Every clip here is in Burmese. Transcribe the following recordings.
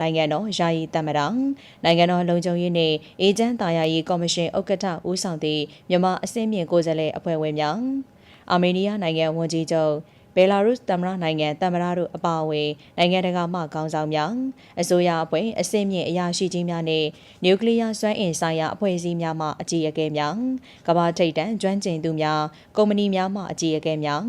နိုင်ငံတော်ယာယီသမ္မတနိုင်ငံတော်လုံခြုံရေးနှင့်အေဂျင့်တာယာယီကော်မရှင်ဥက္ကဋ္ဌဦးဆောင်သည့်မြန်မာအစည်းအမြင့်ကိုယ်စားလှယ်အဖွဲ့ဝင်များအာမေးနီးယားနိုင်ငံဝန်ကြီးချုပ်ဘယ်လာရုစ်သမ္မတနိုင်ငံသမ္မတတို့အပါအဝင်နိုင်ငံတကာမှခေါင်းဆောင်များအစိုးရအဖွဲ့အစည်းအမြင့်အရာရှိကြီးများနှင့်နျူကလ িয়ার စွမ်းအင်ဆိုင်ရာအဖွဲ့အစည်းများမှအကြီးအကဲများကမ္ဘာထိပ်တန်းကျွမ်းကျင်သူများကုမ္ပဏီများမှအကြီးအကဲများ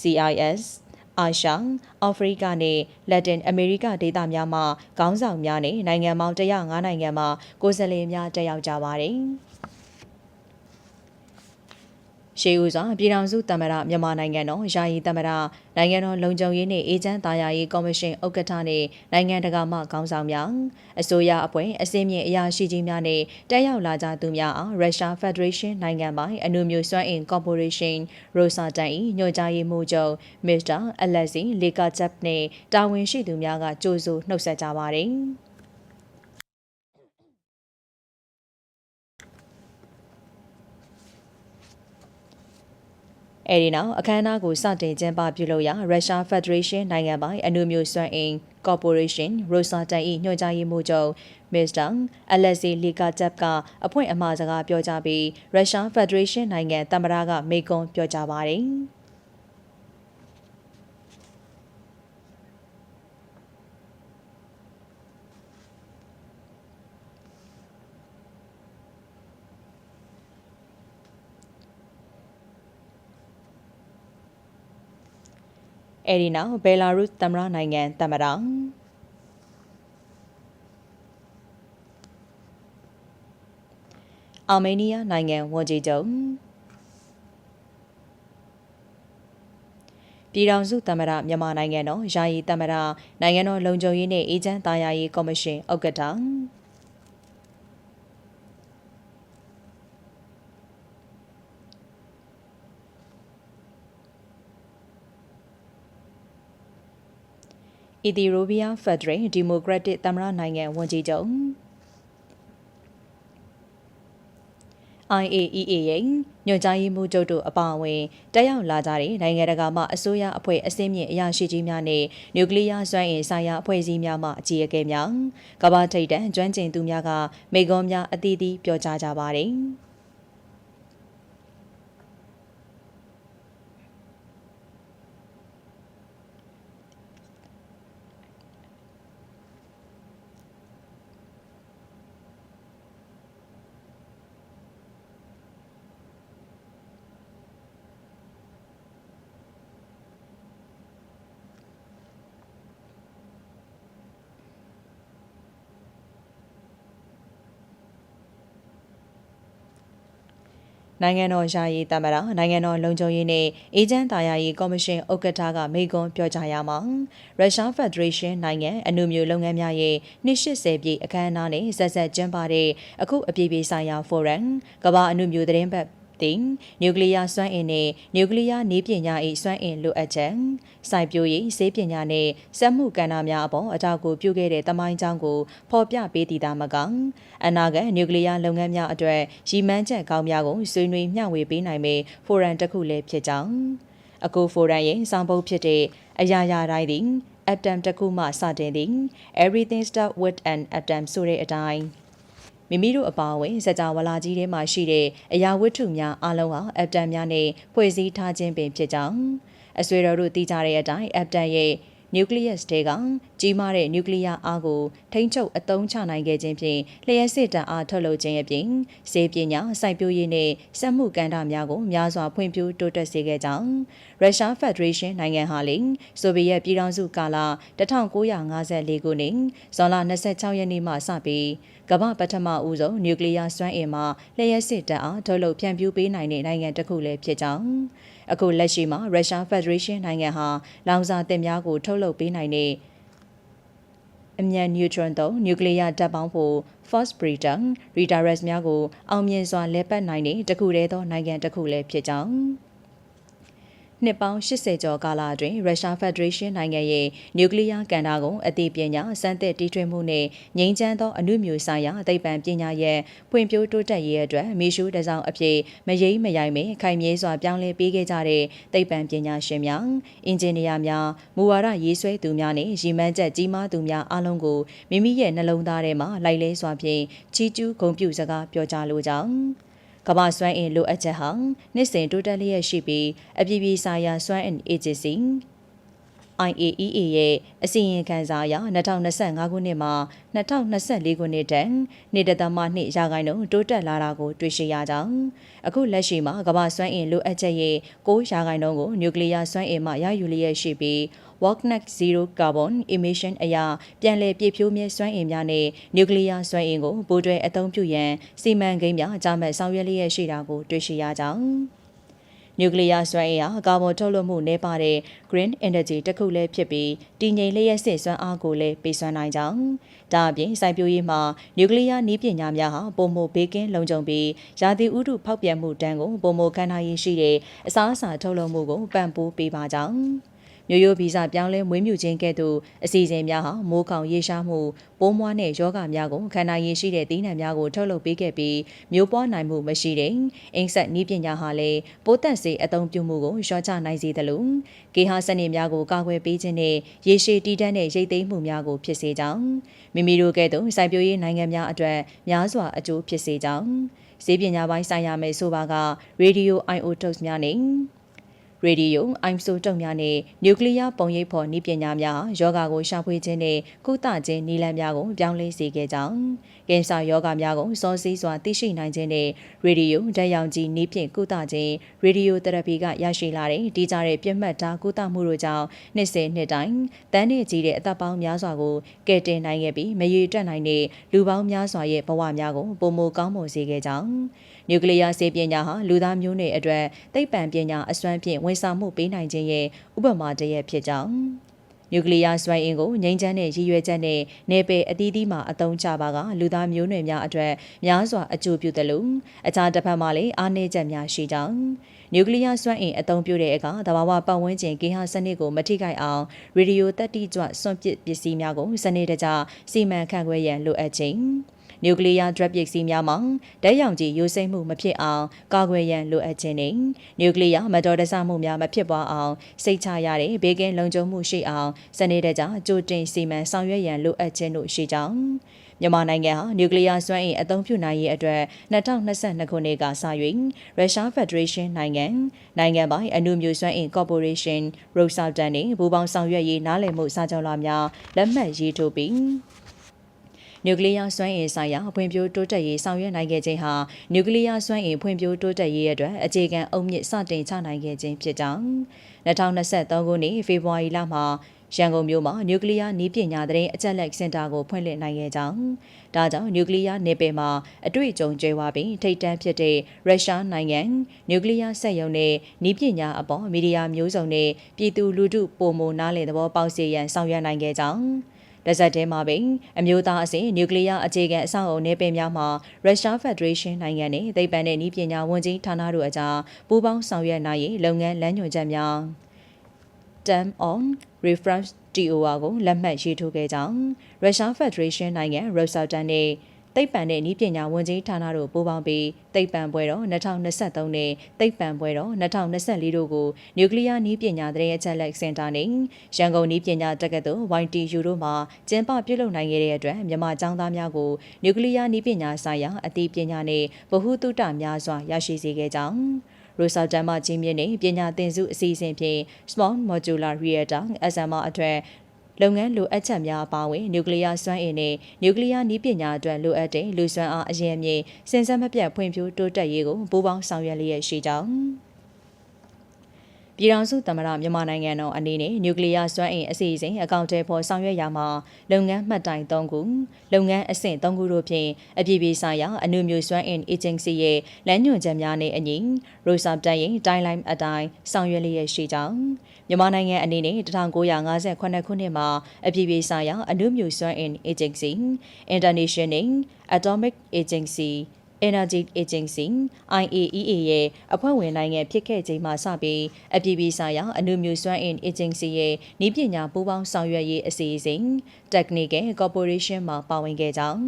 CIS အာရှ၊အာဖရိကနှင့်လက်တင်အမေရိကဒေသများမှခေါင်းဆောင်များနှင့်နိုင်ငံပေါင်း105နိုင်ငံမှကိုယ်စားလှယ်များတက်ရောက်ကြပါသည်။ ရှေးဦးစွာပြည်ထောင်စုသမ္မတမြန်မာနိုင်ငံတော်ယာယီသမ္မတနိုင်ငံတော်လုံခြုံရေးနှင့်အေဂျင့်တာယာရေးကော်မရှင်ဥက္ကဋ္ဌနှင့်နိုင်ငံတကာမှခေါင်းဆောင်များအစိုးရအဖွဲ့အစည်းမြင့်အရာရှိကြီးများနှင့်တက်ရောက်လာကြသူများအားရုရှားဖက်ဒရေးရှင်းနိုင်ငံပိုင်အနုမျိုးစွမ်းအင်ကော်ပိုရေးရှင်းရိုဆာတန်၏ညွှန်ကြားရေးမှူးချုပ်မစ္စတာအလက်စီလေကာချက်နှင့်တာဝန်ရှိသူများကကြိုးဆိုနှုတ်ဆက်ကြပါသည်။ အဲဒီနောက်အခမ်းအနားကိုစတင်ကျင်းပပြုလုပ်ရာရုရှားဖက်ဒရေးရှင်းနိုင်ငံပိုင်အနုမျိုးစွမ်းအင်ကော်ပိုရေးရှင်းရိုဆာတန်၏ညွှန်ကြားရေးမှူးချုပ်မစ္စတာအလက်ဇီလီကာတက်ကအဖွင့်အမှာစကားပြောကြားပြီးရုရှားဖက်ဒရေးရှင်းနိုင်ငံသမ္မတကမေကွန်ပြောကြားပါတယ်။ အဲဒီနောက်ဘယ်လာရုစ်သမ္မတနိုင်ငံသမ္မတအာမေးနီးယားနိုင်ငံဝန်ကြီးချုပ်ပြည်ထောင်စုသမ္မတမြန်မာနိုင်ငံတော်ယာယီသမ္မတနိုင်ငံတော်လုံခြုံရေးနှင့်အေဂျင့်တာယာရေးကော်မရှင်ဥက္ကဋ္ဌ အီသီယိုးပီးယားဖက်ဒရယ်ဒီမိုကရက်တစ်သမ္မတနိုင်ငံဝန်ကြီးချုပ် IAEA ရဲ့ညွှန်ကြားရေးမှူးချုပ်တို့အပါအဝင်တက်ရောက်လာကြတဲ့နိုင်ငံတကာမှအစိုးရအဖွဲ့အစည်းမြင့်အရာရှိကြီးများနဲ့နျူကလ িয়ার စွမ်းအင်ဆိုင်ရာအဖွဲ့အစည်းများမှအကြီးအကဲများကမ္ဘာထိပ်တန်းကျွမ်းကျင်သူများကမိကွန်များအသီးသီးပြောကြားကြပါတယ်။ နိုင်ငံတော်ယာယီသမ္မတနိုင်ငံတော်လုံခြုံရေးနဲ့အေဂျင့်တာယာယီကော်မရှင်ဥက္ကဋ္ဌကမိကွန်းပြောကြားရမှာရုရှားဖက်ဒရေးရှင်းနိုင်ငံအနုမျိုးလုပ်ငန်းများရဲ့နှစ်80ပြည့်အခမ်းအနားနဲ့ဆက်ဆက်ကျင်းပတဲ့အခုအပြည်ပြည်ဆိုင်ရာဖိုရမ်ကမ္ဘာအနုမျိုးသတင်းပ တ်သည်နျူကလ িয়ার စွမ်းအင်နှင့်နျူကလ িয়ার နည်းပညာ၏စွမ်းအင်လိုအပ်ချက်စိုက်ပျိုးရေးဆေးပညာနှင့်စက်မှုကဏ္ဍများအပေါ်အထောက်အကူပြုခဲ့တဲ့တမိုင်းကြောင်းကိုဖော်ပြပေးတည်တာမကအနာဂတ်နျူကလ িয়ার လုပ်ငန်းများအတွက်ရည်မှန်းချက်ကောင်းများကိုဆွေးနွေးမျှဝေပေးနိုင်မယ့်ဖိုရမ်တစ်ခုလည်းဖြစ်ကြောင်းအခုဖိုရမ်ရဲ့စောင်းပုတ်ဖြစ်တဲ့အရာရာတိုင်းသည် atom တစ်ခုမှစတင်သည် everything start with an atom ဆိုတဲ့အတိုင်း မိမိတို့အပါအဝင်စကြဝဠာကြီးထဲမှာရှိတဲ့အရာဝတ္ထုများအလုံးဟာအက်တမ်များနဲ့ဖွဲ့စည်းထားခြင်းပင်ဖြစ်ကြောင်းအဆွေတော်တို့သိကြတဲ့အတိုင်းအက်တမ်ရဲ့ နျူကလ িয়াস တဲကကြီးမားတဲ့နျူကလ িয়ার အားကိုထိန်းချုပ်အသုံးချနိုင်ခဲ့ခြင်းဖြင့်လျှက်စစ်တမ်းအားထုတ်လုပ်ခြင်းအပြင်စေပညာစိုက်ပျိုးရေးနှင့်စက်မှုကဏ္ဍများကိုများစွာဖွံ့ဖြိုးတိုးတက်စေခဲ့ကြောင်းရုရှားဖက်ဒရေးရှင်းနိုင်ငံဟာလည်းဆိုဗီယက်ပြည်ထောင်စုကာလ1954ခုနှစ်ဇွန်လ26ရက်နေ့မှစပြီးကမ္ဘာပထမဦးဆုံးနျူကလ িয়ার စွမ်းအင်မှာလျှက်စစ်တမ်းအားထုတ်လုပ်ဖြန့်ဖြူးပေးနိုင်တဲ့နိုင်ငံတစ်ခုလည်းဖြစ်ကြောင်း အခုလက်ရှိမှာရုရှားဖက်ဒရေးရှင်းနိုင်ငံဟာလောင်စာသစ်များကို ထုတ်လုပ်ပေးနိုင်တဲ့အမြန်နျူထရွန်သုံးနျူကလ িয়ার ဓာတ်ပေါင်းဖို့ First Britain Redirect များကိုအောင်မြင်စွာလဲပတ်နိုင်တဲ့တခုတည်းသောနိုင်ငံတစ်ခုလည်းဖြစ်ကြောင်း နှစ်ပေါင်း80ကျော်ကာလအတွင်းရုရှားဖက်ဒရေးရှင်းနိုင်ငံရဲ့နျူကလ িয়ার ကဏ္ဍကိုအသိပညာစမ်းသစ်တီထွင်မှုနဲ့ငြိမ်းချမ်းသောအမှုမျိုးဆိုင်ရာသိပ္ပံပညာရဲ့ဖွံ့ဖြိုးတိုးတက်ရေးအတွက်မီရှူတစောင်းအဖြစ်မရိမ့်မရိုင်မခိုင်မြဲစွာပြောင်းလဲပေးခဲ့ကြတဲ့သိပ္ပံပညာရှင်များအင်ဂျင်နီယာများမူဝါဒရေးဆွဲသူများနဲ့ရည်မှန်းချက်ကြီးမားသူများအားလုံးကိုမိမိရဲ့နှလုံးသားထဲမှာလိုက်လဲစွာဖြင့်ချီးကျူးဂုဏ်ပြုစကားပြောကြားလိုကြောင်း ကမ္ဘာစွမ်းအင်လိုအပ်ချက်ဟာနှစ်စဉ်တိုးတက်လျက်ရှိပြီးအပြည်ပြည်ဆိုင်ရာစွမ်းအင် agency IAEA ရဲ့အစီရင်ခံစာအရ2025ခုနှစ်မှာ2024ခုနှစ်တန်နေ့တသမနှစ်ရာခိုင်နှုန်းတိုးတက်လာတာကိုတွေ့ရှိရကြောင်းအခုလက်ရှိမှာကမ္ဘာစွမ်းအင်လိုအပ်ချက်ရဲ့6ရာခိုင်နှုန်းကိုနျူကလ িয়ার စွမ်းအင်မှရယူလျက်ရှိပြီး Walknet Zero Carbon Emission အရာပြန်လည်ပြည့်ဖြိုးမြဲစွမ်းအင်များနဲ့နျူကလ িয়ার စွမ်းအင်ကိုပိုးတွဲအသုံးပြုရန်စီမံကိန်းများကြားမှဆောင်ရွက်လျက်ရှိတာကိုတွေ့ရှိရကြောင်းနျူကလ িয়ার စွမ်းအင်ဟာကာဗွန်ထုတ်လွှတ်မှုနည်းပါးတဲ့ green energy တစ်ခုလည်းဖြစ်ပြီးတည်ငြိမ်လျက်စစ်စွမ်းအားကိုလည်းပေးစွမ်းနိုင်ကြောင်းဒါအပြင်စိုက်ပျိုးရေးမှာနျူကလ িয়ার နည်းပညာများဟာပုံမဘေးကင်းလုံခြုံပြီးရာသီဥတုဖောက်ပြန်မှုတန်းကိုပုံမခံနိုင်ရရှိတဲ့အစားအစာထုတ်လုပ်မှုကိုပံ့ပိုးပေးပါကြောင်း မျိုးရိုးဗီဇပြောင်းလဲမွေးမြူခြင်းကဲ့သို့အစီအစဉ်များဟာမိုးခေါင်ရေရှားမှုပိုးမွားနဲ့ယောဂများကိုခန္ဓာရည်ရှိတဲ့သီးနှံများကိုထုတ်လုပ်ပေးခဲ့ပြီးမျိုးပွားနိုင်မှုမရှိတဲ့အင်းဆက်နည်းပညာဟာလည်းပိုးသက်စေအသုံးပြုမှုကိုလျှော့ချနိုင်စေသလိုကေဟာစနစ်များကိုကာကွယ်ပေးခြင်းနဲ့ရေရှည်တည်တံ့တဲ့ရိတ်သိမ်းမှုများကိုဖြစ်စေကြောင်းမိမိတို့ကဲ့သို့စိုက်ပျိုးရေးနိုင်ငံများအတွက်များစွာအကျိုးဖြစ်စေကြောင်းဈေးပညာပိုင်းဆိုင်ရာမယ်ဆိုပါက Radio Isotope များနဲ့ ရေဒီယိုအိုင်ဆိုတုံများနဲ့နျူကလ িয়ার ပုံရိပ်ဖော်နည်းပညာများယောဂါကိုရှာဖွေခြင်းနဲ့ကုသခြင်းနည်းလမ်းများကိုပြောင်းလဲစေခဲ့ကြောင်းကင်ဆာယောဂါများကိုစောစီးစွာသိရှိနိုင်ခြင်းနဲ့ရေဒီယိုဓာတ်ရောင်ခြည်နည်းဖြင့်ကုသခြင်းရေဒီယိုသရပီကရရှိလာတဲ့ဒီကြတဲ့ပြတ်မှတ်ထားကုသမှုတို့ကြောင့်နှစ်စဉ်နှစ်တိုင်းတန်းနေကြီးတဲ့အသက်ပေါင်းများစွာကိုကယ်တင်နိုင်ခဲ့ပြီးမရေတွက်နိုင်တဲ့လူပေါင်းများစွာရဲ့ဘဝများကိုပုံမကောင်းမွန်စေခဲ့ကြောင်း နျူကလ িয়ার ဆေးပညာဟာလူသားမျိုးနွယ်အတွက်သိပ္ပံပညာအစွမ်းဖြင့်ဝန်ဆောင်မှုပေးနိုင်ခြင်းရဲ့ဥပမာတရက်ဖြစ်ကြောင်းနျူကလ িয়ার စွမ်းအင်ကိုငြိမ်းချမ်းတဲ့ရည်ရွယ်ချက်နဲ့နေပယ်အသီးသီးမှာအသုံးချပါကလူသားမျိုးနွယ်များအတွက်များစွာအကျိုးပြုသလိုအခြားတစ်ဖက်မှာလည်းအားနည်းချက်များရှိကြောင်းနျူကလ িয়ার စွမ်းအင်အသုံးပြုတဲ့အခါသဘာဝပတ်ဝန်းကျင်ကေဟစနစ်ကိုမထိခိုက်အောင်ရေဒီယိုတက်တိကြွစွန့်ပစ်ပစ္စည်းများကိုစနစ်တကျစီမံခန့်ခွဲရန်လိုအပ်ခြင်း နျူကလ িয়ার ဒရက်ပစ္စည်းများမှာဓာတ်ရောင်ခြည်ယိုစိမ့်မှုမဖြစ်အောင်ကာကွယ်ရန်လိုအပ်ခြင်းနဲ့နျူကလ িয়ার မတော်တဆမှုများမဖြစ်ပွားအောင်စိတ်ချရတဲ့ဘေးကင်းလုံခြုံမှုရှိအောင်စနစ်တကျကြိုတင်စီမံဆောင်ရွက်ရန်လိုအပ်ခြင်းတို့ရှိကြောင်းမြန်မာနိုင်ငံဟာနျူကလ িয়ার စွမ်းအင်အသုံးပြုနိုင်ရေးအတွက်2022ခုနှစ်ကစ၍ရုရှားဖက်ဒရေးရှင်းနိုင်ငံနိုင်ငံပိုင်အနုမြူစွမ်းအင်ကော်ပိုရေးရှင်း Rosatom နှင့်ဘူပေါင်းဆောင်ရွက်ရေးနားလည်မှုစာချုပ်လာများလက်မှတ်ရေးထိုးပြီး နျူကလ িয়ার စွမ်းအင်ဆိုင်ရာဖွံ့ဖြိုးတိုးတက်ရေးဆောင်ရွက်နိုင်ခဲ့ခြင်းဟာနျူကလ িয়ার စွမ်းအင်ဖွံ့ဖြိုးတိုးတက်ရေးအတွက်အခြေခံအုတ်မြစ်စတင်ချနိုင်ခဲ့ခြင်းဖြစ်ကြောင်း2023ခုနှစ်ဖေဖော်ဝါရီလမှာရန်ကုန်မြို့မှာနျူကလ িয়ার နည်းပညာတဲ့အချက်လက်စင်တာကိုဖွင့်လှစ်နိုင်ခဲ့ကြောင်းဒါကြောင့်နျူကလ িয়ার နေပယ်မှာအတွေ့အကြုံကျွဲဝါပြီးထိတ်တန့်ဖြစ်တဲ့ရုရှားနိုင်ငံနျူကလ িয়ার စက်ရုံနဲ့နည်းပညာအပေါ်မီဒီယာမျိုးစုံနဲ့ပြည်သူလူထုပုံမနားလည်သဘောပေါက်စေရန်ဆောင်ရွက်နိုင်ခဲ့ကြောင်း လက်ဆက်ထဲမှာပင်အမျိုးသားအဆင့်နျူကလ িয়ার အခြေခံအဆောက်အအုံနယ်ပယ်များမှာရုရှားဖက်ဒရေးရှင်းနိုင်ငံနဲ့သိပ္ပံနဲ့နည်းပညာဝန်ကြီးဌာနတို့အကြားပူးပေါင်းဆောင်ရွက်နိုင်ရေးလုပ်ငန်းလမ်းညွှန်ချက်များ Term on Reference TOR ကိုလက်မှတ်ရေးထိုးခဲ့ကြောင်းရုရှားဖက်ဒရေးရှင်းနိုင်ငံ Rosatom နဲ့ သိပ္ပံနဲ့နည်းပညာဝန်ကြီးဌာနတို့ပူးပေါင်းပြီးသိပ္ပံပွဲတော်2023နဲ့သိပ္ပံပွဲတော်2024တို့ကိုနျူကလ িয়ার နည်းပညာသတင်းအချက်လက်စင်တာနဲ့ရန်ကုန်နည်းပညာတက္ကသိုလ် YTU တို့မှကျင်းပပြုလုပ်နိုင်ခဲ့တဲ့အတွက်မြန်မာကျောင်းသားများကိုနျူကလ িয়ার နည်းပညာဆိုင်ရာအသိပညာနဲ့ဗဟုသုတများစွာရရှိစေခဲ့ကြောင်းရိုဆာတမ်မှကြီးမြင့်တဲ့ပညာသင်စုအစီအစဉ်ဖြင့် Small Modular Reactor SMR အတွက် လုပ်ငန်းလိုအပ်ချက်များအပါအဝင်နျူကလ িয়ার စွမ်းအင်နဲ့နျူကလ িয়ার နည်းပညာအတွက်လိုအပ်တဲ့လူစွမ်းအားအရင်အမြင့်စဉ်ဆက်မပြတ်ဖွံ့ဖြိုးတိုးတက်ရေးကိုပူးပေါင်းဆောင်ရွက်လျက်ရှိကြောင်း ပြည်ထောင်စုသမ္မတမြန်မာနိုင်ငံတော်အနေနဲ့နျူကလ িয়ার စွမ်းအင်အစီအစဉ်အကောင့်ထဲပေါ်ဆောင်ရွက်ရမှာလုပ်ငန်းမှတ်တိုင်၃ခုလုပ်ငန်းအဆင့်၃ခုတို့ဖြင့်အပြည်ပြည်ဆိုင်ရာအနုမျိုးစွမ်းအင် agency ရဲ့လမ်းညွှန်ချက်များနဲ့အညီရိုဆာတန်ရင် timeline အတိုင်းဆောင်ရွက်လျက်ရှိကြောင်းမြန်မာနိုင်ငံအနေနဲ့1958ခုနှစ်မှာအပြည်ပြည်ဆိုင်ရာအနုမြူစွမ်းအင် agency International Atomic Agency Energy Agency IAEA ရဲ့အဖွဲ့ဝင်နိုင်ငံဖြစ်ခဲ့ချိန်မှစပြီးအပြည်ပြည်ဆိုင်ရာအနုမြူစွမ်းအင် Agency ရဲ့ဤပညာပူးပေါင်းဆောင်ရွက်ရေးအစီအစဉ် Technical Corporation မှာပါဝင်ခဲ့ကြောင်း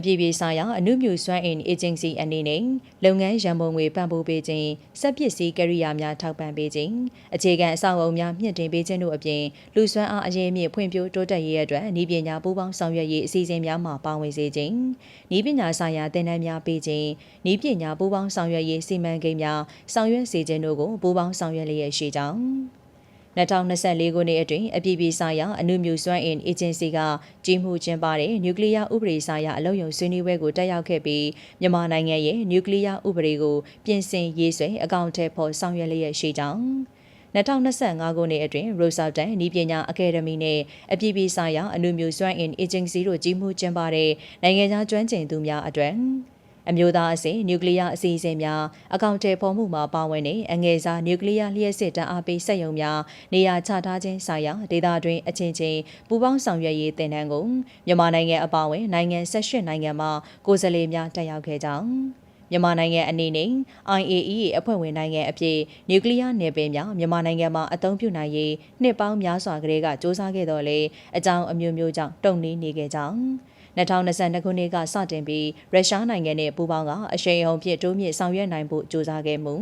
အပြည်ပြည်ဆိုင်ရာအနုမြူစွမ်းအင် Agency အနေနဲ့လုပ်ငန်းရန်ပုံငွေပံ့ပိုးပေးခြင်းစက်ပစ္စည်းကရိယာများထောက်ပံ့ပေးခြင်းအခြေခံအဆောက်အအုံများမြင့်တင်ပေးခြင်းတို့အပြင်လူစွမ်းအားအရေးမြင့်ဖွံ့ဖြိုးတိုးတက်ရေးအတွက်ဤပညာပူးပေါင်းဆောင်ရွက်ရေးအစီအစဉ်များမှာပါဝင်စေခြင်းဤပညာဆိုင်ရာသင်တန်းများပေးခြင်းဤပညာပူးပေါင်းဆောင်ရွက်ရေးစီမံကိန်းများဆောင်ရွက်စေခြင်းတို့ကိုပူးပေါင်းဆောင်ရွက်လျက်ရှိကြောင်း 2024ခုနှစ်အတွင်းအပြည်ပြည်ဆိုင်ရာအနုမြူစွမ်းအင်အေဂျင်စီကကြီးမှုကျင်းပတဲ့နျူကလ িয়ার ဥပဒေဆိုင်ရာအလုံယုံဆွေးနွေးပွဲကိုတက်ရောက်ခဲ့ပြီးမြန်မာနိုင်ငံရဲ့နျူကလ িয়ার ဥပဒေကိုပြင်ဆင်ရေးဆွဲအကောင့်ထဲပေါ်ဆောင်ရွက်လျက်ရှိကြောင်း2025ခုနှစ်အတွင်း Rosatom ဤပညာအကယ်ဒမီနဲ့အပြည်ပြည်ဆိုင်ရာအနုမြူစွမ်းအင်အေဂျင်စီတို့ကြီးမှုကျင်းပတဲ့နိုင်ငံခြားကျွမ်းကျင်သူများအတွက် အမျိုးသားအဆင့်နျူကလ িয়ার အစီအစဉ်များအကောင့်ထဲပေါ်မှုမှာပါဝင်တဲ့အငယ်စားနျူကလ িয়ার လျှက်စစ်တအားပေးစက်ရုံများနေရာချထားခြင်းဆိုင်ရာဒေသတွင်းအချင်းချင်းပူးပေါင်းဆောင်ရွက်ရေးတင်နန်းကိုမြန်မာနိုင်ငံအပါအဝင်နိုင်ငံ18နိုင်ငံမှာကိုယ်စားလှယ်များတက်ရောက်ခဲ့ကြောင်းမြန်မာနိုင်ငံအနေနဲ့ IAEA အဖွဲ့ဝင်နိုင်ငံအဖြစ်နျူကလ িয়ার နယ်ပယ်များမြန်မာနိုင်ငံမှာအသုံးပြုနိုင်ရေးနှစ်ပေါင်းများစွာကလေးကစ조사ခဲ့တော်လေအကြောင်းအမျိုးမျိုးကြောင့်တုံ့နှီးနေခဲ့ကြောင်း 2022ခုနှစ်ကစတင်ပြီးရုရှားနိုင်ငံနဲ့ပူးပေါင်းကအရှိန်အဟုန်ဖြင့်တိုးမြင့်ဆောင်ရွက်နိုင်ဖို့ကြိုးစားခဲ့မှု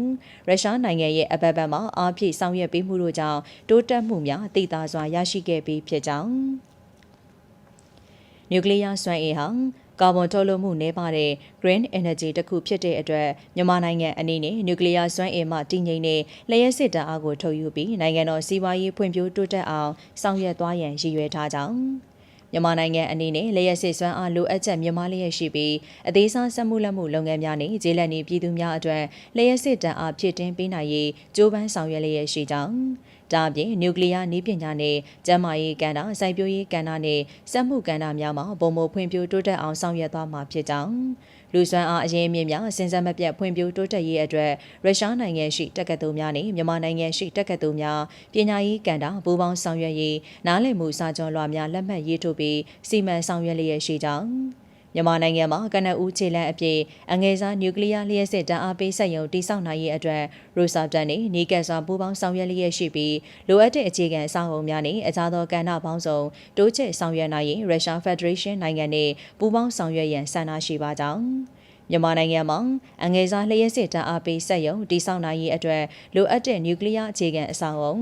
ရုရှားနိုင်ငံရဲ့အပတ်ပတ်မှာအားဖြည့်ဆောင်ရွက်ပေးမှုတို့ကြောင့်တိုးတက်မှုများသိသာစွာရရှိခဲ့ပြီးဖြစ်ကြောင်းနျူကလ িয়ার စွမ်းအင်ဟာကာဗွန်ထုတ်လွှတ်မှုနည်းပါးတဲ့ green energy တစ်ခုဖြစ်တဲ့အတွက်မြန်မာနိုင်ငံအနေနဲ့နျူကလ িয়ার စွမ်းအင်မှတည်ငြိမ်တဲ့လျှက်စစ်တအားကိုထုတ်ယူပြီးနိုင်ငံတော်စီးပွားရေးဖွံ့ဖြိုးတိုးတက်အောင်ဆောင်ရွက်သွားရန်ရည်ရွယ်ထားကြောင်း မြန်မာနိုင်ငံအနေနဲ့လျှက်စစ်စွမ်းအားလိုအပ်ချက်မြန်မာလျက်ရှိပြီးအသေးစားစက်မှုလက်မှုလုပ်ငန်းများနဲ့ဂျေလက်နေပြည်သူများအတွက်လျှက်စစ်တန်အားဖြစ်တင်ပေးနိုင်ရေးကြိုးပမ်းဆောင်ရွက်လျက်ရှိကြောင်းဒါအပြင်နျူကလ িয়ার နည်းပညာနဲ့ကျန်းမာရေးကဏ္ဍစိုက်ပျိုးရေးကဏ္ဍနဲ့စက်မှုကဏ္ဍများမှာပုံမဖွံ့ဖြိုးတိုးတက်အောင်ဆောင်ရွက်သွားမှာဖြစ်ကြောင်း လူစွမ်းအားအရင်မြင့်များစဉ်ဆက်မပြတ်ဖွံ့ဖြိုးတိုးတက်ရေးအတွက်ရုရှားနိုင်ငံရှိတက္ကသိုလ်များနဲ့မြန်မာနိုင်ငံရှိတက္ကသိုလ်များပညာရေးကဏ္ဍပူးပေါင်းဆောင်ရွက်ရေးနားလည်မှုစာချုပ်လွှာများလက်မှတ်ရေးထိုးပြီးစီမံဆောင်ရွက်လျက်ရှိကြောင်း မြန်မာနိုင်ငံမှာကနအူးခြေလန်းအဖြစ်အငယ်စားနျူကလ িয়ার လျှက်စစ်တန်းအားပေးစက်ရုံတိစောက်နိုင်ရေးအတွက်ရိုဆာတန်နဲ့နေကက်စွာပူးပေါင်းဆောင်ရွက်လျက်ရှိပြီးလိုအပ်တဲ့အခြေခံအဆောက်အအုံများနဲ့အခြားသောကဏ္ဍပေါင်းစုံတိုးချဲ့ဆောင်ရွက်နိုင်ရေးရုရှားဖက်ဒရေးရှင်းနိုင်ငံနဲ့ပူးပေါင်းဆောင်ရွက်ရန်ဆန္ဒရှိပါကြောင်း မြန်မာနိုင်ငံမှာအငယ်စားလျှက်စစ်တန်းအားပေးစက်ရုံတည်ဆောက်နိုင်ရေးအတွက်လိုအပ်တဲ့နျူကလ িয়ার အခြေခံအဆောက်အုံ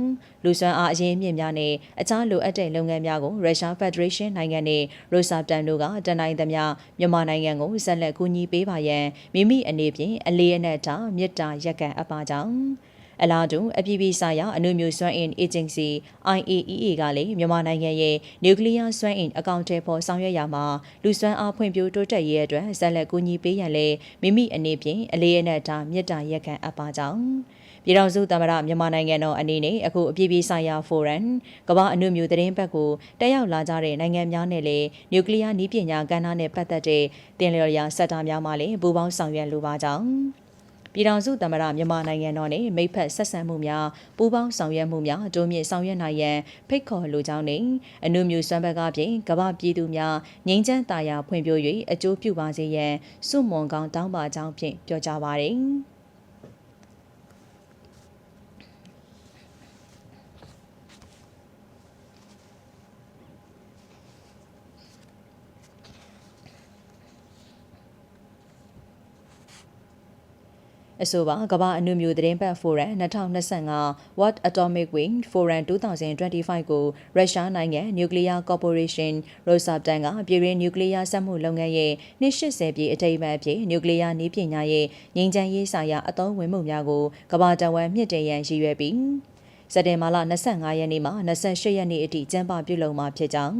လူစွမ်းအားအရင်းမြစ်များနဲ့အခြားလိုအပ်တဲ့လုပ်ငန်းများကိုရုရှားဖက်ဒရေးရှင်းနိုင်ငံနဲ့ရိုဆာတန်တို့ကတနိုင်သမျှမြန်မာနိုင်ငံကိုဆက်လက်ကူညီပေးပါရန်မိမိအနေဖြင့်အလေးအနက်ထားမြစ်တာရက်ကန်အပ်ပါကြောင်း အလားတူအပြည်ပြည်ဆိုင်ရာအနုမြူစွမ်းအင် Agency IAEA ကလည်းမြန်မာနိုင်ငံရဲ့နျူကလ িয়ার စွမ်းအင်အကောင့်ထဲပေါ်ဆောင်ရွက်ရမှာလူစွမ်းအားဖွံ့ဖြိုးတိုးတက်ရေးအတွက်ဆက်လက်ကူညီပေးရန်လည်းမိမိအနေဖြင့်အလေးအနက်ထားမြစ်တာရက်ခံအပ်ပါကြောင်းပြည်တော်စုသမ္မတမြန်မာနိုင်ငံတော်အနေနဲ့အခုအပြည်ပြည်ဆိုင်ရာဖိုရမ်ကမ္ဘာအနုမြူသတင်းဘက်ကိုတက်ရောက်လာကြတဲ့နိုင်ငံများနဲ့လည်းနျူကလ িয়ার နည်းပညာကဏ္ဍနဲ့ပတ်သက်တဲ့တင်လျော်ရာစက်တာများမှလည်းပူးပေါင်းဆောင်ရွက်လိုပါကြောင်း ပြည်ထောင်စုသမ္မတမြန်မာနိုင်ငံတော်နဲ့မိဖက်ဆက်ဆံမှုများပူးပေါင်းဆောင်ရွက်မှုများအတိုးမြင့်ဆောင်ရွက်နိုင်ရန်ဖိတ်ခေါ်လိုကြောင်းနဲ့အနုမြူစွမ်းဘက်ကပြင်ကမ္ဘာပြည်သူများငြိမ်းချမ်းသာယာဖွံ့ဖြိုး၍အကျိုးပြုပါစေရန်စုမွန်ကောင်းတောင်းပါကြောင်းဖြင့်ပြောကြားပါရယ်။ အဆိုပါကမ္ဘာအနုမျိုးသတင်းပတ်ဖိုရမ်2025 What Atomic Wing Forum 2025ကိုရုရှားနိုင်ငံ Nuclear Corporation Rosatom ကပြည်တွင်း Nuclear စက်မှုလုပ်ငန်းရဲ့နှစ်80ပြည့်အထိမ်းအမှတ်ဖြင့် Nuclear နည်းပညာရဲ့ငြိမ်းချမ်းရေးဆိုင်ရာအသုံးဝင်မှုများကိုကမ္ဘာတဝန်းမြင့်တင်ရန်ရည်ရွယ်ပြီး စက်တင်ဘာလ25ရက်နေ့မှ28ရက်နေ့အထိကျင်းပပြုလုပ်မှာဖြစ်ကြောင်း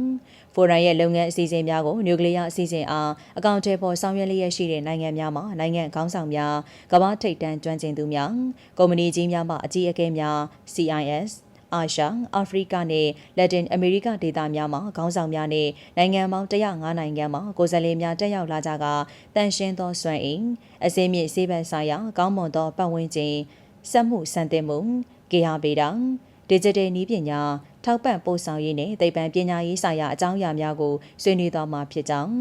ဖိုရမ်ရဲ့လုပ်ငန်းအစီအစဉ်များကိုနျူကလ িয়ার အစီအစဉ်အားအကောင့်ထဲပေါ်ဆောင်ရွက်လျက်ရှိတဲ့နိုင်ငံများမှာနိုင်ငံခေါင်းဆောင်များကမ္ဘာထိပ်တန်းကျွမ်းကျင်သူများကုမ္ပဏီကြီးများမှအကြီးအကဲများ CIS အာရှ၊အာဖရိကနဲ့လက်တင်အမေရိကဒေသများမှာခေါင်းဆောင်များနဲ့နိုင်ငံပေါင်း105နိုင်ငံမှာကိုယ်စားလှယ်များတက်ရောက်လာကြကတန်ရှင်းသောစွမ်းအင်အစင်းမြင့်စေဘက်ဆိုင်ရာကောင်းမွန်သောပတ်ဝန်းကျင်စက်မှုစံတင်မှု ကေဟာဗေဒ digital နည်းပညာထောက်ပံ့ပို့ဆောင်ရေးနဲ့သိပ္ပံပညာရေးဆိုင်ရာအကြောင်းအရာများကိုဆွေးနွေးသွားမှာဖြစ်ကြောင်း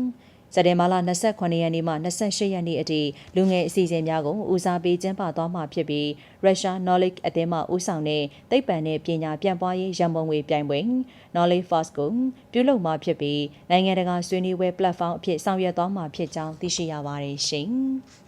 စက်တင်ဘာလ28ရက်နေ့မှ28ရက်နေ့အထိလူငယ်အစီအစဉ်များကိုဦးစားပေးကျင်းပသွားမှာဖြစ်ပြီး Russia Knowledge အသင်းမှဦးဆောင်တဲ့သိပ္ပံနဲ့ပညာပြန့်ပွားရေးရန်ပုံငွေပြိုင်ပွဲ Knowledge Fast ကိုပြုလုပ်မှာဖြစ်ပြီးနိုင်ငံတကာဆွေးနွေးပွဲ platform အဖြစ်ဆောင်ရွက်သွားမှာဖြစ်ကြောင်းသိရှိရပါတယ်ရှင်။